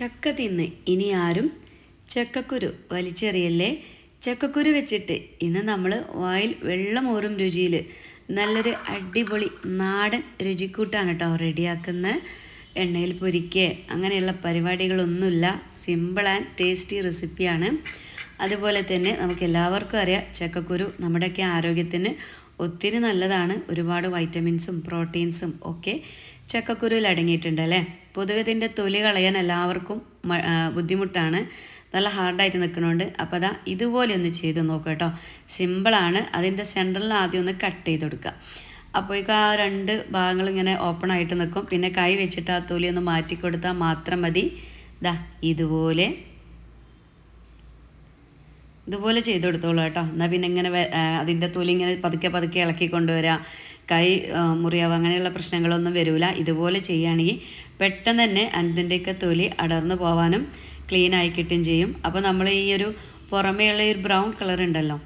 ചക്ക തിന്ന് ഇനി ആരും ചക്കക്കുരു വലിച്ചെറിയല്ലേ? ചക്കക്കുരു വെച്ചിട്ട് ഇന്ന് നമ്മൾ വായിൽ വെള്ളമൂറും രുചിയിൽ നല്ലൊരു അടിപൊളി നാടൻ രുചിക്കൂട്ടാണ് കേട്ടോ റെഡിയാക്കുന്ന എണ്ണയിൽ പൊരിക്കുക. അങ്ങനെയുള്ള പരിപാടികളൊന്നുമില്ല. സിമ്പിൾ ആൻഡ് ടേസ്റ്റി റെസിപ്പിയാണ് അതുപോലെ തന്നെ നമുക്ക് എല്ലാവർക്കും അറിയാം ചക്കക്കുരു നമ്മുടെയൊക്കെ ആരോഗ്യത്തിന് ഒത്തിരി നല്ലതാണ്. ഒരുപാട് വൈറ്റമിൻസും പ്രോട്ടീൻസും ഒക്കെ ചക്കക്കുരുവിൽ അടങ്ങിയിട്ടുണ്ട് അല്ലേ? പൊതുവെ ഇതിന്റെ തൊലി കളയാൻ എല്ലാവർക്കും ബുദ്ധിമുട്ടാണ്. നല്ല ഹാർഡായിട്ട് നിൽക്കണോണ്ട്. അപ്പോൾ അതാ ഇതുപോലെ ഒന്ന് ചെയ്ത് നോക്കുക കേട്ടോ. സിമ്പിളാണ് അതിന്റെ സെന്ററിൽ ആദ്യം ഒന്ന് കട്ട് ചെയ്ത് കൊടുക്കുക. അപ്പോഴേക്കും ആ രണ്ട് ഭാഗങ്ങൾ ഇങ്ങനെ ഓപ്പൺ ആയിട്ട് നിൽക്കും. പിന്നെ കൈ വെച്ചിട്ട് ആ തൊലി ഒന്ന് മാറ്റി കൊടുത്താൽ മാത്രം മതി. ദാ ഇതുപോലെ. ഇതുപോലെ ചെയ്ത് കൊടുത്തോളൂ കേട്ടോ. എന്നാൽ പിന്നെ ഇങ്ങനെ അതിന്റെ തൊലി ഇങ്ങനെ പതുക്കെ പതുക്കെ ഇളക്കി കൊണ്ടുവരിക കൈ മുറിയാവുക അങ്ങനെയുള്ള പ്രശ്നങ്ങളൊന്നും വരില്ല ഇതുപോലെ ചെയ്യുകയാണെങ്കിൽ പെട്ടെന്ന് തന്നെ അതിന്റെയൊക്കെ തൊലി അടർന്നു പോവാനും ക്ലീൻ ആയി കിട്ടുകയും ചെയ്യും. അപ്പോൾ നമ്മൾ ഈ ഒരു പുറമേയുള്ള ഒരു ബ്രൗൺ കളർ ഉണ്ടല്ലോ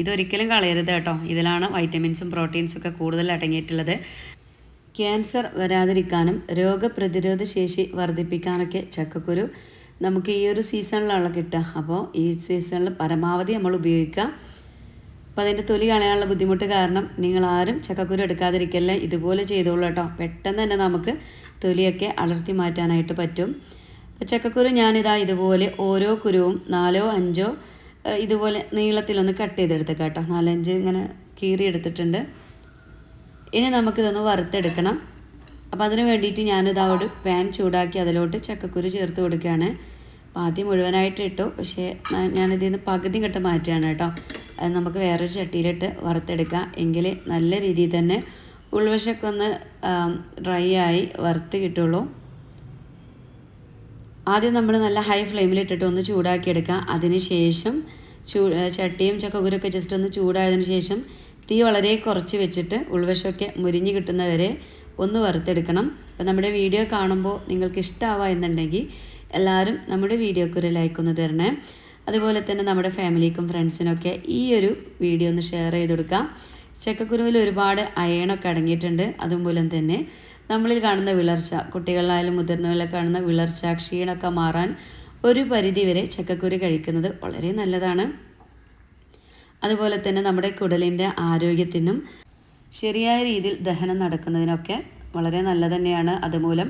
ഇതൊരിക്കലും കളയരുത് കേട്ടോ. ഇതിലാണ് വൈറ്റമിൻസും പ്രോട്ടീൻസും ഒക്കെ കൂടുതൽ അടങ്ങിയിട്ടുള്ളത്. ക്യാൻസർ വരാതിരിക്കാനും രോഗപ്രതിരോധ ശേഷി വർദ്ധിപ്പിക്കാനൊക്കെ ചക്കക്കുരു നമുക്ക് ഈ ഒരു സീസണിലാണ് കിട്ടുക. അപ്പോൾ ഈ സീസണിൽ പരമാവധി നമ്മൾ ഉപയോഗിക്കുക. അപ്പോൾ അതിന്റെ തൊലി കളയാനുള്ള ബുദ്ധിമുട്ട് കാരണം നിങ്ങൾ ആരും ചക്കക്കുരു എടുക്കാതിരിക്കല്ലേ? ഇതുപോലെ ചെയ്തോളൂ കേട്ടോ. പെട്ടെന്ന് തന്നെ നമുക്ക് തൊലിയൊക്കെ അടർത്തി മാറ്റാനായിട്ട് പറ്റും. ചക്കക്കുരു ഞാനിതാ ഇതുപോലെ ഓരോ കുരുവും നാലോ അഞ്ചോ ഇതുപോലെ നീളത്തിലൊന്ന് കട്ട് ചെയ്തെടുത്ത് കേട്ടോ. നാലഞ്ച് ഇങ്ങനെ കീറി എടുത്തിട്ടുണ്ട്. ഇനി നമുക്കിതൊന്ന് വറുത്തെടുക്കണം. അപ്പോൾ അതിന് വേണ്ടിയിട്ട് ഞാനിതാ ഒരു പാൻ ചൂടാക്കി അതിലോട്ട് ചക്കക്കുരു ചേർത്ത് കൊടുക്കുകയാണ്. അപ്പോൾ ആദ്യം മുഴുവനായിട്ട് ഇട്ടു. പക്ഷേ ഞാനിതിൽ നിന്ന് പകുതി കെട്ട് മാറ്റുകയാണ് കേട്ടോ. നമുക്ക് വേറൊരു ചട്ടിയിലിട്ട് വറുത്തെടുക്കാം. എങ്കിൽ നല്ല രീതിയിൽ തന്നെ ഉൾവശമൊക്കെ ഒന്ന് ഡ്രൈ ആയി വറുത്ത് കിട്ടുള്ളൂ. ആദ്യം നമ്മൾ നല്ല ഹൈ ഫ്ലെയിമിലിട്ടിട്ട് ഒന്ന് ചൂടാക്കിയെടുക്കാം. അതിന് ശേഷം ചൂ ചട്ടിയും ചക്കക്കുരൊക്കെ ജസ്റ്റ് ഒന്ന് ചൂടായതിന് ശേഷം തീ വളരെ കുറച്ച് വെച്ചിട്ട് ഉൾവശമൊക്കെ മുരിഞ്ഞ് കിട്ടുന്നവരെ ഒന്ന് വറുത്തെടുക്കണം. അപ്പം നമ്മുടെ വീഡിയോ കാണുമ്പോൾ നിങ്ങൾക്ക് ഇഷ്ടമാവുക എന്നുണ്ടെങ്കിൽ എല്ലാവരും നമ്മുടെ വീഡിയോക്ക് ഒരു ലൈക്ക് ഒന്ന് തരണേ. അതുപോലെ തന്നെ നമ്മുടെ ഫാമിലിക്കും ഫ്രണ്ട്സിനൊക്കെ ഈ ഒരു വീഡിയോ ഒന്ന് ഷെയർ ചെയ്ത് കൊടുക്കാം. ചക്കക്കുരുവിൽ ഒരുപാട് അയണൊക്കെ അടങ്ങിയിട്ടുണ്ട്. അതുമൂലം തന്നെ നമ്മളിൽ കാണുന്ന വിളർച്ച കുട്ടികളിലായാലും മുതിർന്നവരിലൊക്കെ കാണുന്ന വിളർച്ച ക്ഷീണമൊക്കെ മാറാൻ ഒരു പരിധി വരെ ചക്കക്കുരു കഴിക്കുന്നത് വളരെ നല്ലതാണ്. അതുപോലെ തന്നെ നമ്മുടെ കുടലിന്റെ ആരോഗ്യത്തിനും ശരിയായ രീതിയിൽ ദഹനം നടക്കുന്നതിനൊക്കെ വളരെ നല്ലത് തന്നെയാണ് അതുമൂലം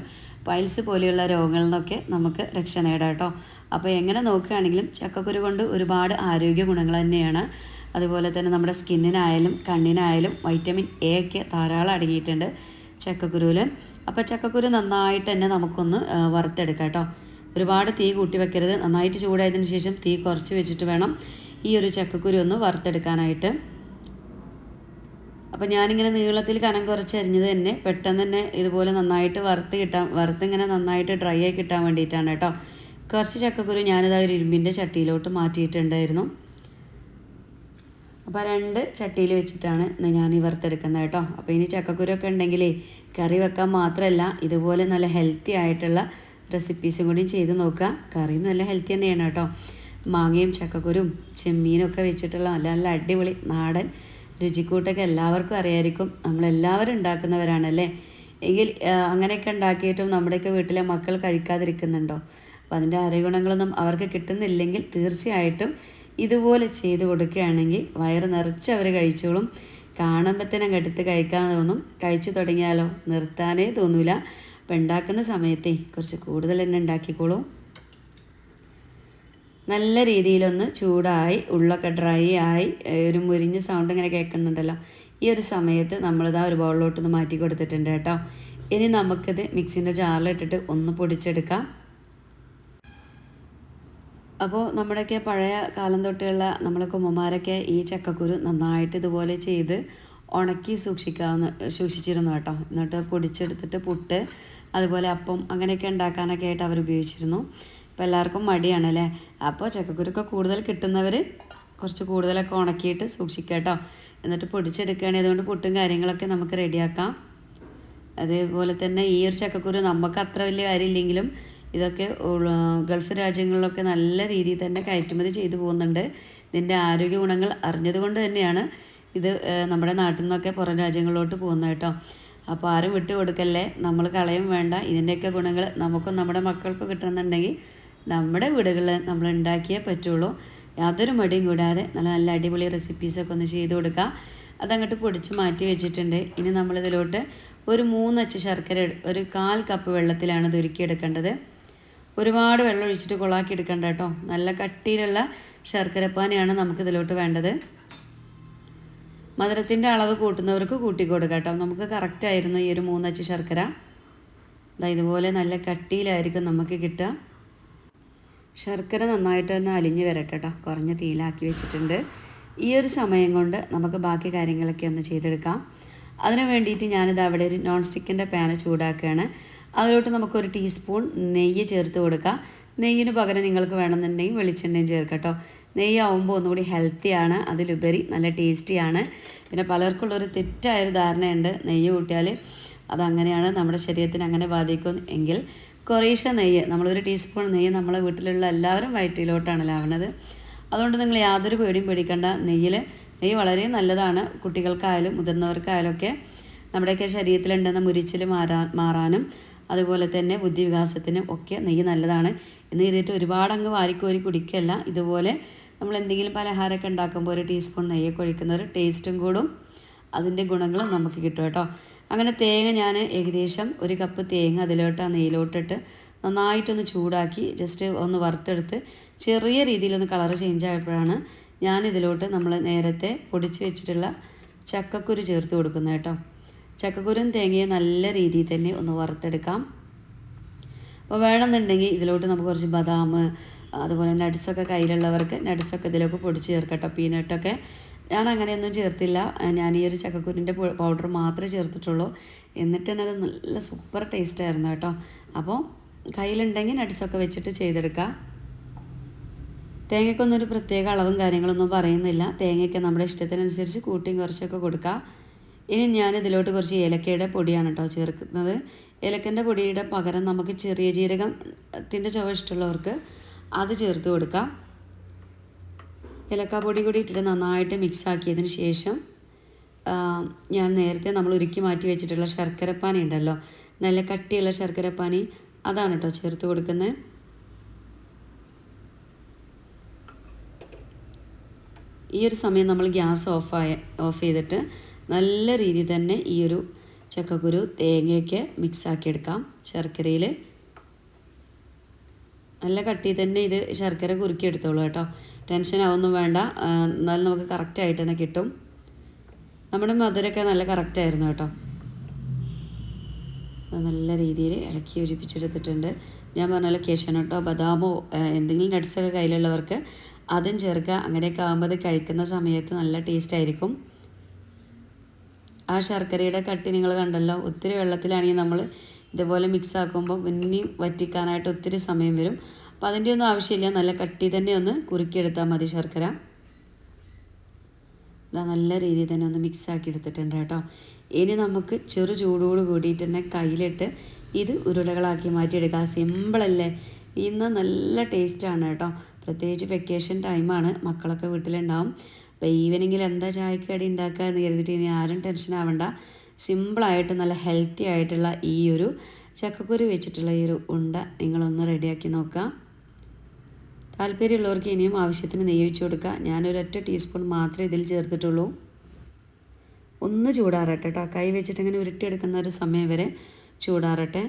പൈൽസ് പോലെയുള്ള രോഗങ്ങളിൽ നിന്നൊക്കെ നമുക്ക് രക്ഷ നേടാം കേട്ടോ. അപ്പോൾ എങ്ങനെ നോക്കുകയാണെങ്കിലും ചക്കക്കുരു കൊണ്ട് ഒരുപാട് ആരോഗ്യ ഗുണങ്ങൾ തന്നെയാണ്. അതുപോലെ തന്നെ നമ്മുടെ സ്കിന്നിനായാലും കണ്ണിനായാലും വൈറ്റമിൻ എ ഒക്കെ ധാരാളം അടങ്ങിയിട്ടുണ്ട് ചക്കക്കുരുവിൽ. അപ്പോൾ ചക്കക്കുരു നന്നായിട്ട് തന്നെ നമുക്കൊന്ന് വറുത്തെടുക്കാം കേട്ടോ. ഒരുപാട് തീ കൂട്ടി വെക്കരുത്. നന്നായിട്ട് ചൂടായതിന് ശേഷം തീ കുറച്ച് വെച്ചിട്ട് വേണം ഈ ഒരു ചക്കക്കുരു ഒന്ന് വറുത്തെടുക്കാനായിട്ട്. അപ്പോൾ ഞാനിങ്ങനെ നീളത്തിൽ കനം കുറച്ച് അരിഞ്ഞത് തന്നെ പെട്ടെന്ന് തന്നെ ഇതുപോലെ നന്നായിട്ട് വറുത്ത് കിട്ടാൻ വറുത്ത് ഇങ്ങനെ നന്നായിട്ട് ഡ്രൈ ആയി കിട്ടാൻ വേണ്ടിയിട്ടാണ് കേട്ടോ. കുറച്ച് ചക്കക്കുരു ഞാനിതാ ഒരു ഇരുമ്പിന്റെ ചട്ടിയിലോട്ട് മാറ്റിയിട്ടുണ്ടായിരുന്നു. അപ്പോൾ രണ്ട് ചട്ടിയിൽ വെച്ചിട്ടാണ് ഞാൻ ഈ വറുത്തെടുക്കുന്നത് കേട്ടോ. അപ്പോൾ ഇനി ചക്കക്കുരൊക്കെ ഉണ്ടെങ്കിലേ കറി വെക്കാൻ മാത്രമല്ല ഇതുപോലെ നല്ല ഹെൽത്തി ആയിട്ടുള്ള റെസിപ്പീസും കൂടി ചെയ്ത് നോക്കുക. കറിയും നല്ല ഹെൽത്തി തന്നെയാണ് കേട്ടോ. മാങ്ങയും ചക്കക്കുരും ചെമ്മീനും ഒക്കെ വെച്ചിട്ടുള്ള നല്ല നല്ല അടിപൊളി നാടൻ രുചിക്കൂട്ടൊക്കെ എല്ലാവർക്കും അറിയായിരിക്കും. നമ്മളെല്ലാവരും ഉണ്ടാക്കുന്നവരാണല്ലേ? എങ്കിൽ അങ്ങനെയൊക്കെ ഉണ്ടാക്കിയിട്ടും നമ്മുടെയൊക്കെ വീട്ടിലെ മക്കൾ കഴിക്കാതിരിക്കുന്നുണ്ടോ? അപ്പോൾ അതിന്റെ അരഗുണങ്ങളൊന്നും അവർക്ക് കിട്ടുന്നില്ലെങ്കിൽ തീർച്ചയായിട്ടും ഇതുപോലെ ചെയ്ത് കൊടുക്കുകയാണെങ്കിൽ വയറ് നിറച്ച് അവർ കഴിച്ചോളും. കാണുമ്പോൾ തന്നെ അങ്ങ് കഴിക്കാൻ തോന്നും. കഴിച്ചു തുടങ്ങിയാലോ? നിർത്താനേ തോന്നില്ല അപ്പം ഉണ്ടാക്കുന്ന സമയത്തേ കുറച്ച് കൂടുതൽ തന്നെ ഉണ്ടാക്കിക്കോളൂ. നല്ല രീതിയിലൊന്ന് ചൂടായി ഉള്ളൊക്കെ ഡ്രൈ ആയി ഒരു മുരിഞ്ഞ സൗണ്ട് ഇങ്ങനെ കേൾക്കുന്നുണ്ടല്ലോ. ഈ ഒരു സമയത്ത് നമ്മളിതാ ഒരു ബൗളിലോട്ടൊന്ന് മാറ്റി കൊടുത്തിട്ടുണ്ട് കേട്ടോ. ഇനി നമുക്കിത് മിക്സിന്റെ ജാറിലിട്ടിട്ട് ഒന്ന് പൊടിച്ചെടുക്കാം. അപ്പോൾ നമ്മുടെയൊക്കെ പഴയ കാലം തൊട്ടുള്ള നമ്മളെ കുമ്മമാരൊക്കെ ഈ ചക്കക്കുരു നന്നായിട്ട് ഇതുപോലെ ചെയ്ത് ഉണക്കി സൂക്ഷിക്കാവുന്ന സൂക്ഷിച്ചിരുന്നു കേട്ടോ. എന്നിട്ട് പൊടിച്ചെടുത്തിട്ട് പുട്ട് അതുപോലെ അപ്പം അങ്ങനെയൊക്കെ ഉണ്ടാക്കാനൊക്കെ ആയിട്ട് അവർ ഉപയോഗിച്ചിരുന്നു ഇപ്പോൾ എല്ലാവർക്കും മടിയാണ് അല്ലേ അപ്പോൾ ചക്കക്കുരുക്കെ കൂടുതൽ കിട്ടുന്നവർ കുറച്ച് കൂടുതലൊക്കെ ഉണക്കിയിട്ട് സൂക്ഷിക്കുക കേട്ടോ. എന്നിട്ട് പൊടിച്ചെടുക്കുകയാണെങ്കിൽ അതുകൊണ്ട് പുട്ടും കാര്യങ്ങളൊക്കെ നമുക്ക് റെഡിയാക്കാം. അതേപോലെ തന്നെ ഈ ഒരു ചക്കക്കുരു നമുക്ക് അത്ര വലിയ കാര്യമില്ലെങ്കിലും ഇതൊക്കെ ഗൾഫ് രാജ്യങ്ങളിലൊക്കെ നല്ല രീതിയിൽ തന്നെ കയറ്റുമതി ചെയ്തു പോകുന്നുണ്ട്. ഇതിന്റെ ആരോഗ്യ ഗുണങ്ങൾ അറിഞ്ഞതുകൊണ്ട് തന്നെയാണ് ഇത് നമ്മുടെ നാട്ടിൽ നിന്നൊക്കെ പുറം രാജ്യങ്ങളിലോട്ട് പോകുന്നത് കേട്ടോ. അപ്പോൾ ആരും വിട്ടു കൊടുക്കല്ലേ നമ്മൾ കളയും വേണ്ട. ഇതിന്റെയൊക്കെ ഗുണങ്ങൾ നമുക്കും നമ്മുടെ മക്കൾക്കും കിട്ടുന്നുണ്ടെങ്കിൽ നമ്മുടെ വീടുകളിൽ നമ്മൾ ഉണ്ടാക്കിയേ പറ്റുള്ളൂ. യാതൊരു മടിയും കൂടാതെ നല്ല നല്ല അടിപൊളി റെസിപ്പീസൊക്കെ ഒന്ന് ചെയ്ത് കൊടുക്കുക അതങ്ങോട്ട് പൊടിച്ച് മാറ്റി വെച്ചിട്ടുണ്ട്. ഇനി നമ്മളിതിലോട്ട് ഒരു മൂന്നച്ച് ശർക്കര ഒരു കാൽ കപ്പ് വെള്ളത്തിലാണ് ഇത് ഒരുക്കിയെടുക്കേണ്ടത് ഒരുപാട് വെള്ളം ഒഴിച്ചിട്ട് കൊളാക്കി എടുക്കണ്ട കേട്ടോ. നല്ല കട്ടിയിലുള്ള ശർക്കരപ്പാനിയാണ് നമുക്കിതിലോട്ട് വേണ്ടത്. മധുരത്തിന്റെ അളവ് കൂട്ടുന്നവർക്ക് കൂട്ടി കൊടുക്കാം കേട്ടോ. നമുക്ക് കറക്റ്റായിരുന്നു ഈ ഒരു മൂന്നച്ച് ശർക്കര. ഇതുപോലെ നല്ല കട്ടിയിലായിരിക്കും നമുക്ക് കിട്ടുക. ശർക്കര നന്നായിട്ട് ഒന്ന് അലിഞ്ഞ് വരട്ടെ കേട്ടോ കുറഞ്ഞ തീയിലാക്കി വെച്ചിട്ടുണ്ട്. ഈ ഒരു സമയം കൊണ്ട് നമുക്ക് ബാക്കി കാര്യങ്ങളൊക്കെ ഒന്ന് ചെയ്തെടുക്കാം. അതിന് വേണ്ടിയിട്ട് ഞാനിത് അവിടെ ഒരു നോൺ സ്റ്റിക്കിന്റെ പാന് ചൂടാക്കുകയാണ്. അതിലോട്ട് നമുക്കൊരു ടീസ്പൂൺ നെയ്യ് ചേർത്ത് കൊടുക്കാം. നെയ്യിന് പകരം നിങ്ങൾക്ക് വേണമെന്നുണ്ടെങ്കിൽ വെളിച്ചെണ്ണയും ചേർക്കാം കേട്ടോ നെയ്യ് ആവുമ്പോൾ ഒന്നുകൂടി ഹെൽത്തിയാണ് അതിലുപരി നല്ല ടേസ്റ്റിയാണ് പിന്നെ പലർക്കുള്ളൊരു തെറ്റായൊരു ധാരണയുണ്ട്. നെയ്യ് കൂട്ടിയാൽ അതങ്ങനെയാണ് നമ്മുടെ ശരീരത്തിന് അങ്ങനെ ബാധിക്കും എങ്കിൽ കുറേശ്ശെ നെയ്യ് നമ്മളൊരു ടീസ്പൂൺ നെയ്യ് നമ്മളെ വീട്ടിലുള്ള എല്ലാവരും വയറ്റിലോട്ടാണ് ലാവണത്. അതുകൊണ്ട് നിങ്ങൾ യാതൊരു പേടിയും പേടിക്കേണ്ട. നെയ്യിൽ നെയ്യ് വളരെ നല്ലതാണ്. കുട്ടികൾക്കായാലും മുതിർന്നവർക്കായാലും ഒക്കെ നമ്മുടെയൊക്കെ ശരീരത്തിലുണ്ടെന്ന മുരിച്ചിൽ മാറാൻ മാറാനും അതുപോലെ തന്നെ ബുദ്ധിവികാസത്തിനും ഒക്കെ നെയ്യ് നല്ലതാണ്. എന്ന് ചെയ്തിട്ട് ഒരുപാട് അങ്ങ് വാരിക്കോരി കുടിക്കല്ല. ഇതുപോലെ നമ്മൾ എന്തെങ്കിലും പലഹാരമൊക്കെ ഉണ്ടാക്കുമ്പോൾ ഒരു ടീസ്പൂൺ നെയ്യൊക്കെ ഒഴിക്കുന്നത് ടേസ്റ്റും കൂടും. അതിന്റെ ഗുണങ്ങളും നമുക്ക് കിട്ടും കേട്ടോ. അങ്ങനെ തേങ്ങ ഞാൻ ഏകദേശം ഒരു കപ്പ് തേങ്ങ അതിലോട്ട് ആ നെയ്യിലോട്ടിട്ട് നന്നായിട്ടൊന്ന് ചൂടാക്കി ജസ്റ്റ് ഒന്ന് വറുത്തെടുത്ത് ചെറിയ രീതിയിലൊന്ന് കളർ ചേഞ്ച് ആയപ്പോഴാണ് ഞാൻ ഇതിലോട്ട് നമ്മൾ നേരത്തെ പൊടിച്ച് വെച്ചിട്ടുള്ള ചക്കക്കുരു ചേർത്ത് കൊടുക്കുന്നത് കേട്ടോ. ചക്കക്കുരും തേങ്ങയും നല്ല രീതിയിൽ തന്നെ ഒന്ന് വറുത്തെടുക്കാം. അപ്പോൾ വേണമെന്നുണ്ടെങ്കിൽ ഇതിലോട്ട് നമുക്ക് കുറച്ച് ബദാം അതുപോലെ നട്ട്സൊക്കെ കയ്യിലുള്ളവർക്ക് നട്ട്സൊക്കെ ഇതിലൊക്കെ പൊടിച്ച് ചേർക്കട്ടോ പീനട്ടൊക്കെ ഞാൻ അങ്ങനെയൊന്നും ചേർത്തില്ല ഞാൻ ഈ ഒരു ചക്കക്കുരിന്റെ പൗഡർ മാത്രമേ ചേർത്തിട്ടുള്ളൂ. എന്നിട്ട് തന്നെ അത് നല്ല സൂപ്പർ ടേസ്റ്റ് ആയിരുന്നു കേട്ടോ. അപ്പോൾ കയ്യിലുണ്ടെങ്കിൽ നട്ട്സൊക്കെ വെച്ചിട്ട് ചെയ്തെടുക്കാം. തേങ്ങയ്ക്കൊന്നും ഒരു പ്രത്യേക അളവും കാര്യങ്ങളൊന്നും പറയുന്നില്ല. തേങ്ങയ്ക്ക് നമ്മുടെ ഇഷ്ടത്തിനനുസരിച്ച് കൂട്ടിയും കുറച്ചൊക്കെ കൊടുക്കുക ഇനി ഞാൻ ഇതിലോട്ട് കുറച്ച് ഏലക്കയുടെ പൊടിയാണ് കേട്ടോ ചേർക്കുന്നത്. ഏലക്കന്റെ പൊടിയുടെ പകരം നമുക്ക് ചെറിയ ജീരകത്തിന്റെ ചുവ ഇഷ്ടമുള്ളവർക്ക് അത് ചേർത്ത് കൊടുക്കാം. ഏലക്ക പൊടി കൂടി ഇട്ടിട്ട് നന്നായിട്ട് മിക്സ് ആക്കിയതിന് ശേഷം ഞാൻ നേരത്തെ നമ്മൾ ഉരുക്കി മാറ്റി വെച്ചിട്ടുള്ള ശർക്കരപ്പാനി ഉണ്ടല്ലോ നല്ല കട്ടിയുള്ള ശർക്കരപ്പാനി അതാണ് കേട്ടോ ചേർത്ത് കൊടുക്കുന്നത് ഈ ഒരു സമയം നമ്മൾ ഗ്യാസ് ഓഫായ ഓഫ് ചെയ്തിട്ട് നല്ല രീതിയിൽ തന്നെ ഈ ഒരു ചക്കക്കുരു തേങ്ങയൊക്കെ മിക്സ് ആക്കിയെടുക്കാം ശർക്കരയിൽ നല്ല കട്ടി തന്നെ ഇത് ശർക്കര കുറുക്കി എടുത്തോളൂ കേട്ടോ. ടെൻഷൻ ആവൊന്നും വേണ്ട. എന്നാലും നമുക്ക് കറക്റ്റായിട്ട് തന്നെ കിട്ടും. നമ്മുടെ മധുരമൊക്കെ നല്ല കറക്റ്റായിരുന്നു കേട്ടോ. നല്ല രീതിയിൽ ഇളക്കി യോജിപ്പിച്ചെടുത്തിട്ടുണ്ട്. ഞാൻ പറഞ്ഞ കേശനട്ടോ ബദാമോ ആ, എന്തെങ്കിലും നട്ട്സൊക്കെ കയ്യിലുള്ളവർക്ക് അതും ചേർക്കുക. അങ്ങനെയൊക്കെ ആകുമ്പോൾ അത് കഴിക്കുന്ന സമയത്ത് നല്ല ടേസ്റ്റ് ആയിരിക്കും. ആ ശർക്കരയുടെ കട്ടി നിങ്ങൾ കണ്ടല്ലോ ഒത്തിരി വെള്ളത്തിലാണെങ്കിൽ നമ്മൾ ഇതുപോലെ മിക്സ് ആക്കുമ്പോൾ പിന്നെയും വറ്റിക്കാനായിട്ട് ഒത്തിരി സമയം വരും. അപ്പോൾ അതിന്റെ ഒന്നും ആവശ്യമില്ല. നല്ല കട്ടി തന്നെ ഒന്ന് കുറുക്കിയെടുത്താൽ മതി ശർക്കര. ഇതാ നല്ല രീതിയിൽ തന്നെ ഒന്ന് മിക്സ് ആക്കി എടുത്തിട്ടുണ്ട് കേട്ടോ. ഇനി നമുക്ക് ചെറു ചൂടോട് കൂടിയിട്ട് തന്നെ കയ്യിലിട്ട് ഇത് ഉരുളകളാക്കി മാറ്റിയെടുക്കുക. സിമ്പിളല്ലേ ഇന്ന് നല്ല ടേസ്റ്റാണ് കേട്ടോ. പ്രത്യേകിച്ച് വെക്കേഷൻ ടൈമാണ് മക്കളൊക്കെ വീട്ടിലുണ്ടാവും. അപ്പോൾ ഈവനിങ്ങിൽ എന്താ ചായക്കടി കടി ഉണ്ടാക്കുക എന്ന് കരുതിയിട്ട് ഇനി ആരും ടെൻഷൻ ആവണ്ട. സിമ്പിളായിട്ട് നല്ല ഹെൽത്തി ആയിട്ടുള്ള ഈ ഒരു ചക്കക്കുരു വെച്ചിട്ടുള്ള ഈ ഒരു ഉണ്ട നിങ്ങളൊന്ന് റെഡിയാക്കി നോക്കുക. താല്പര്യമുള്ളവർക്ക് ഇനിയും ആവശ്യത്തിന് നെയ്യ് ഒഴിച്ച് കൊടുക്കുക. ഞാനൊരൊറ്റ ടീസ്പൂൺ മാത്രമേ ഇതിൽ ചേർത്തിട്ടുള്ളൂ. ഒന്ന് ചൂടാറട്ടെ കേട്ടോ കൈ വെച്ചിട്ട് ഇങ്ങനെ ഉരുട്ടിയെടുക്കുന്ന ഒരു സമയം വരെ ചൂടാറട്ടെ.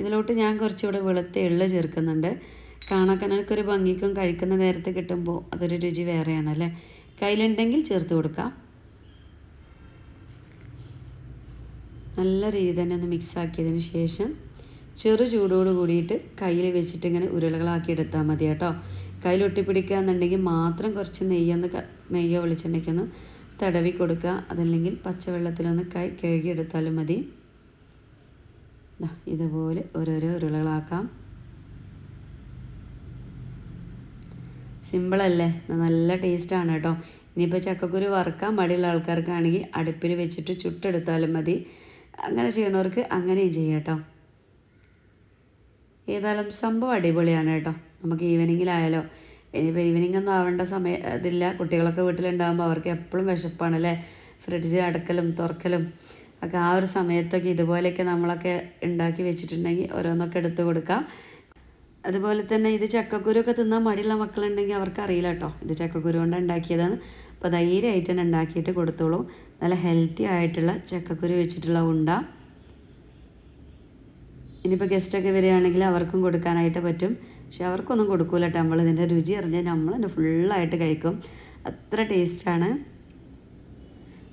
ഇതിലോട്ട് ഞാൻ കുറച്ചുകൂടെ വെളുത്ത എള്ള് ചേർക്കുന്നുണ്ട്. കാണാൻ ഒരു ഭംഗിക്കും കഴിക്കുന്ന നേരത്ത് കിട്ടുമ്പോൾ അതൊരു രുചി വേറെയാണ് അല്ലേ കയ്യിലുണ്ടെങ്കിൽ ചേർത്ത് കൊടുക്കാം. നല്ല രീതിയിൽ തന്നെ ഒന്ന് മിക്സ് ആക്കിയതിന് ശേഷം ചെറു ചൂടോട് കൂടിയിട്ട് കയ്യിൽ വെച്ചിട്ട് ഇങ്ങനെ ഉരുളകളാക്കി എടുത്താൽ മതി കേട്ടോ. കയ്യിൽ ഒട്ടിപ്പിടിക്കുക എന്നുണ്ടെങ്കിൽ മാത്രം കുറച്ച് നെയ്യൊന്ന് നെയ്യോ വെളിച്ചെണ്ണയ്ക്കൊന്ന് തടവി കൊടുക്കുക. അതല്ലെങ്കിൽ പച്ചവെള്ളത്തിലൊന്ന് കൈ കഴുകിയെടുത്താലും മതി. ഇതുപോലെ ഓരോരോ ഉരുളകളാക്കാം. സിമ്പിളല്ലേ നല്ല ടേസ്റ്റാണ് കേട്ടോ. ഇനിയിപ്പോൾ ചക്കക്കുരു വറുക്കാൻ മടിയുള്ള ആൾക്കാർക്കാണെങ്കിൽ അടുപ്പിൽ വെച്ചിട്ട് ചുട്ടെടുത്താലും മതി. അങ്ങനെ ചെയ്യണവർക്ക് അങ്ങനെയും ചെയ്യാം കേട്ടോ. ഏതായാലും സംഭവം അടിപൊളിയാണ് കേട്ടോ. നമുക്ക് ഈവനിങ്ങിലായാലോ ഇനിയിപ്പോൾ ഈവനിങ് ഒന്നും ആവേണ്ട സമയം ഇതില്ല. കുട്ടികളൊക്കെ വീട്ടിലുണ്ടാകുമ്പോൾ അവർക്ക് എപ്പോഴും വിശപ്പാണല്ലേ ഫ്രിഡ്ജ് അടക്കലും തുറക്കലും ഒക്കെ ആ ഒരു സമയത്തൊക്കെ ഇതുപോലെയൊക്കെ നമ്മളൊക്കെ ഉണ്ടാക്കി വെച്ചിട്ടുണ്ടെങ്കിൽ ഓരോന്നൊക്കെ എടുത്തു കൊടുക്കാം. അതുപോലെ തന്നെ ഇത് ചക്കക്കുരു ഒക്കെ തിന്നാൻ മടിയുള്ള മക്കളുണ്ടെങ്കിൽ അവർക്ക് അറിയില്ല കേട്ടോ. ഇത് ചക്കക്കുരു കൊണ്ട് ഉണ്ടാക്കിയതാണ് അപ്പോൾ ധൈര്യമായിട്ട് തന്നെ ഉണ്ടാക്കിയിട്ട് കൊടുത്തോളൂ. നല്ല ഹെൽത്തി ആയിട്ടുള്ള ചക്കക്കുരു വെച്ചിട്ടുള്ള ഉണ്ട. ഇനിയിപ്പോൾ ഗസ്റ്റൊക്കെ വരികയാണെങ്കിൽ അവർക്കും കൊടുക്കാനായിട്ട് പറ്റും. പക്ഷെ അവർക്കൊന്നും കൊടുക്കൂല കേട്ടോ നമ്മൾ ഇതിന്റെ രുചി അറിഞ്ഞാൽ നമ്മൾ ഇതിന്റെ ഫുള്ളായിട്ട് കഴിക്കും. അത്ര ടേസ്റ്റാണ്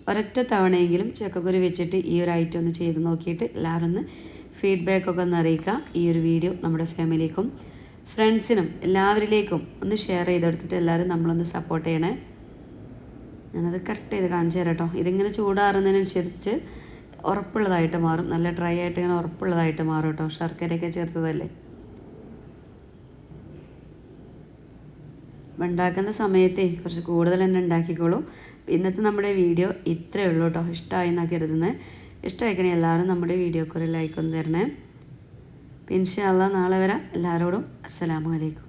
ഒരൊറ്റ തവണയെങ്കിലും ചക്കക്കുരു വെച്ചിട്ട് ഈ ഒരു ഐറ്റം ഒന്ന് ചെയ്ത് നോക്കിയിട്ട് എല്ലാവരും ഒന്ന് ഫീഡ്ബാക്കൊക്കെ ഒന്ന് അറിയിക്കുക. ഈ ഒരു വീഡിയോ നമ്മുടെ ഫാമിലിക്കും ഫ്രണ്ട്സിനും എല്ലാവരിലേക്കും ഒന്ന് ഷെയർ ചെയ്തെടുത്തിട്ട് എല്ലാവരും നമ്മളൊന്ന് സപ്പോർട്ട് ചെയ്യണേ. ഞാനത് കട്ട് ചെയ്ത് കാണിച്ചു തരാം കേട്ടോ ഇതിങ്ങനെ ചൂടാറുന്നതിനനുസരിച്ച് ഉറപ്പുള്ളതായിട്ട് മാറും. നല്ല ഡ്രൈ ആയിട്ട് ഇങ്ങനെ ഉറപ്പുള്ളതായിട്ട് മാറും കേട്ടോ ശർക്കരയൊക്കെ ചേർത്തതല്ലേ? ഉണ്ടാക്കുന്ന സമയത്തെ കുറച്ച് കൂടുതൽ തന്നെ ഉണ്ടാക്കിക്കോളൂ. ഇന്നത്തെ നമ്മുടെ വീഡിയോ ഇത്രയേ ഉള്ളൂ കേട്ടോ ഇഷ്ടമായി എന്നാണ് കരുതുന്നത് ഇഷ്ടമായിക്കണേ എല്ലാവരും നമ്മുടെ വീഡിയോക്ക് ഒരു ലൈക്ക് ഒന്ന് തരണേ. അള്ളാ നാളെ വരാം. എല്ലാവരോടും അസ്സലാമു അലൈക്കും.